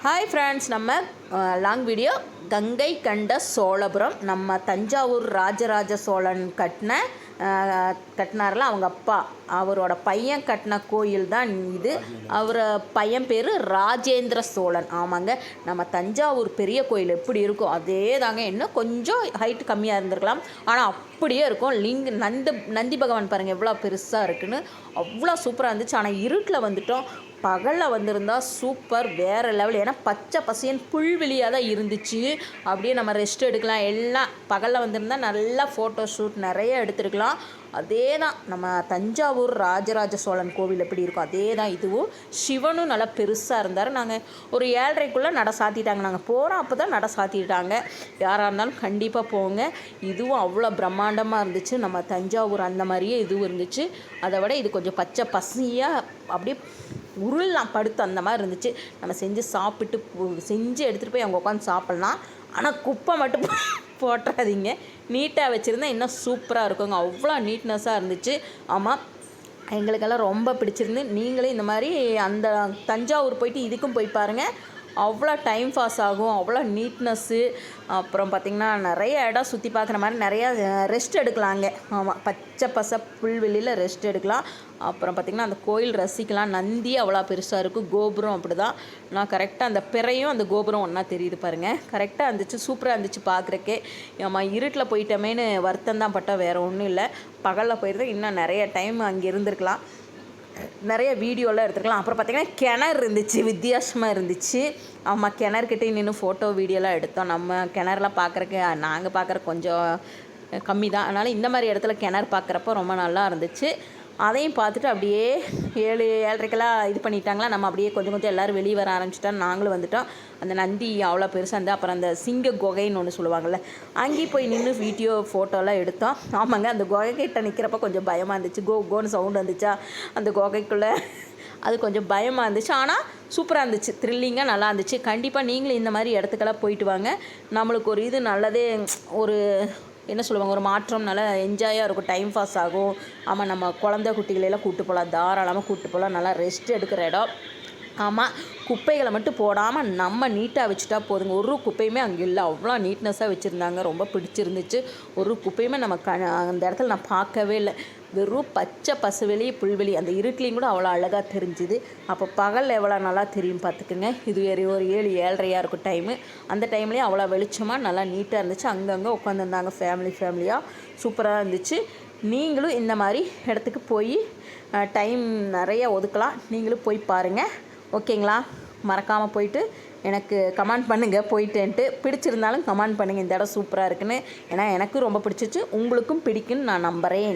Hi friends நம்ம long video Ganga கண்ட சோழபுரம். நம்ம தஞ்சாவூர் ராஜராஜ சோழன் கட்டின கட்டினார்ல அவங்க அப்பா. அவரோட பையன் கட்டின கோயில் தான் இது. அவர் பையன் பேர் ராஜேந்திர சோழன். ஆமாங்க. நம்ம தஞ்சாவூர் பெரிய கோயில் எப்படி இருக்கும் அதே தாங்க இன்னும் கொஞ்சம் ஹைட் கம்மியாக இருந்திருக்கலாம். ஆனால் அப்படியே இருக்கும். லிங்க நந்த நந்தி பகவான் பாருங்கள் எவ்வளோ பெருசாக இருக்குன்னு. அவ்வளோ சூப்பராக இருந்துச்சு. ஆனால் இருட்டில் வந்துட்டோம். பகலில் வந்திருந்தால் சூப்பர் வேறு லெவல் ஏன்னா பச்சை பசையன் புல்வெளியாக தான் இருந்துச்சு. அப்படியே நம்ம ரெஸ்ட் எடுக்கலாம். எல்லாம் பகலில் வந்திருந்தா நல்லா ஃபோட்டோ ஷூட் நிறைய எடுத்துருக்கலாம். அதே தான் நம்ம தஞ்சாவூர் ராஜராஜ சோழன் கோவில் எப்படி இருக்கும் அதே தான் இதுவும். சிவனும் நல்லா பெருசாக இருந்தார். நாங்கள் ஒரு ஏழரைக்குள்ளே நட சாத்திட்டாங்க. நாங்கள் போகிறோம் அப்போ தான் நட சாத்திட்டாங்க. யாராக இருந்தாலும் கண்டிப்பாக போங்க. இதுவும் அவ்வளோ பிரம்மாண்டமாக இருந்துச்சு. நம்ம தஞ்சாவூர் அந்த மாதிரியே இதுவும் இருந்துச்சு. அதை விட இது கொஞ்சம் பச்சை பசியாக அப்படியே உருளலாம் படுத்து அந்த மாதிரி இருந்துச்சு. நம்ம செஞ்சு சாப்பிட்டு செஞ்சு எடுத்துகிட்டு போய் அவங்க உட்காந்து சாப்பிட்லாம். ஆனால் குப்பை மட்டும் போட்டுறாதீங்க நீட்டாக வச்சுருந்தா இன்னும் சூப்பராக இருக்குங்க. அவ்வளோ நீட்னஸாக இருந்துச்சு. ஆமாம் எங்களுக்கெல்லாம் ரொம்ப பிடிச்சிருந்து நீங்களே இந்த மாதிரி அந்த தஞ்சாவூர் போயிட்டு இதுக்கும் போய் பாருங்கள் அவ்வளோ டைம் பாஸ் ஆகும் அவ்வளோ நீட்னஸ்ஸு அப்புறம் பார்த்திங்கன்னா நிறைய இடம் சுற்றி பார்க்குற மாதிரி நிறையா ரெஸ்ட் எடுக்கலாங்க. ஆமாம் பச்சை பசை புல்வெளியில் ரெஸ்ட் எடுக்கலாம். அப்புறம் பார்த்திங்கன்னா அந்த கோயில் ரசிக்கலாம். நந்தி அவ்வளோ பெருசாக இருக்கும். கோபுரம் அப்படி தான் நான் கரெக்டாக அந்த பிறையும் அந்த கோபுரம் ஒன்றா தெரியுது பாருங்கள் கரெக்டாக இருந்துச்சு சூப்பராக இருந்துச்சு பார்க்குறக்கே. ஆமாம் இருட்டில் போயிட்டோமேனு வருத்தம் தான் பட்டோம் வேறு ஒன்றும் இல்லை. பகலில் போயிருந்தோம் இன்னும் நிறைய டைம் அங்கே இருந்திருக்கலாம். நிறைய வீடியோலாம் எடுத்துருக்கலாம். அப்புறம் பார்த்திங்கன்னா கிணறு இருந்துச்சு வித்தியாசமாக இருந்துச்சு. ஆமாம் கிணறுக்கிட்டே நின்று ஃபோட்டோ வீடியோலாம் எடுத்தோம். நம்ம கிணறுலாம் பார்க்குறக்கு நாங்கள் பார்க்குற கொஞ்சம் கம்மி தான் அதனால் இந்த மாதிரி இடத்துல கிணறு பார்க்குறப்ப ரொம்ப நல்லா இருந்துச்சு. அதையும் பார்த்துட்டு அப்படியே ஏழு ஏழரைக்கெல்லாம் இது பண்ணிட்டாங்களா? நம்ம அப்படியே கொஞ்சம் கொஞ்சம் எல்லோரும் வெளியே வர ஆரம்பிச்சிட்டோம். நாங்களும் வந்துட்டோம். அந்த நந்தி அவ்வளோ பெருசாக இருந்தால் அப்புறம் அந்த சிங்க குகைன்னு ஒன்று சொல்லுவாங்கள்ல அங்கேயும் போய் நின்று வீடியோ ஃபோட்டோலாம் எடுத்தோம். ஆமாங்க அந்த குகை கிட்ட நிற்கிறப்ப கொஞ்சம் பயமாக இருந்துச்சு. கோ கோன்னு சவுண்டு வந்துச்சா? அந்த குகைக்குள்ளே அது கொஞ்சம் பயமாக இருந்துச்சு. ஆனால் சூப்பராக இருந்துச்சு. த்ரில்லிங்காக நல்லா இருந்துச்சு. கண்டிப்பாக நீங்களும் இந்த மாதிரி இடத்துக்கெல்லாம் போயிட்டு வாங்க. நம்மளுக்கு ஒரு இது நல்லதே ஒரு என்ன சொல்லுவாங்க ஒரு மாற்றம் நல்லா என்ஜாயாக இருக்கும் டைம் பாஸ் ஆகும். ஆமாம் நம்ம குழந்தை குட்டிகளெல்லாம் கூப்பிட்டு போகலாம் தாராளமாக கூப்பிட்டு போகலாம் நல்லா ரெஸ்ட் எடுக்கிற இடம். ஆமாம் குப்பைகளை மட்டும் போடாமல் நம்ம நீட்டாக வச்சுட்டா போதுங்க. ஒரு குப்பையுமே அங்கே இல்லை. அவ்வளோ நீட்னஸாக வச்சுருந்தாங்க. ரொம்ப பிடிச்சிருந்துச்சு. ஒரு குப்பையுமே நம்ம க அந்த இடத்துல நான் பார்க்கவே இல்லை. வெறும் பச்சை பசுவெளி புல்வெளி அந்த இருட்டிலையும் கூட அவ்வளோ அழகாக தெரிஞ்சுது. அப்போ பகல் எவ்வளோ நல்லா தெரியும் பார்த்துக்குங்க. இது வேறு ஒரு ஏழு ஏழரையாக இருக்கும் டைமு அந்த டைம்லேயும் அவ்வளோ வெளிச்சமாக நல்லா நீட்டாக இருந்துச்சு. அங்கங்கே உட்காந்துருந்தாங்க ஃபேமிலி ஃபேமிலியாக சூப்பராக இருந்துச்சு. நீங்களும் இந்த மாதிரி இடத்துக்கு போய் டைம் நிறைய ஒதுக்கலாம். நீங்களும் போய் பாருங்கள் ஓகேங்களா? மறக்காமல் போயிட்டு எனக்கு கமெண்ட் பண்ணுங்கள் போயிட்டேன்ட்டு. பிடிச்சிருந்தாலும் கமெண்ட் பண்ணுங்கள் இந்த இடம் சூப்பராக இருக்குன்னு. ஏன்னா எனக்கும் ரொம்ப பிடிச்சிச்சு. உங்களுக்கும் பிடிக்குன்னு நான் நம்புகிறேன்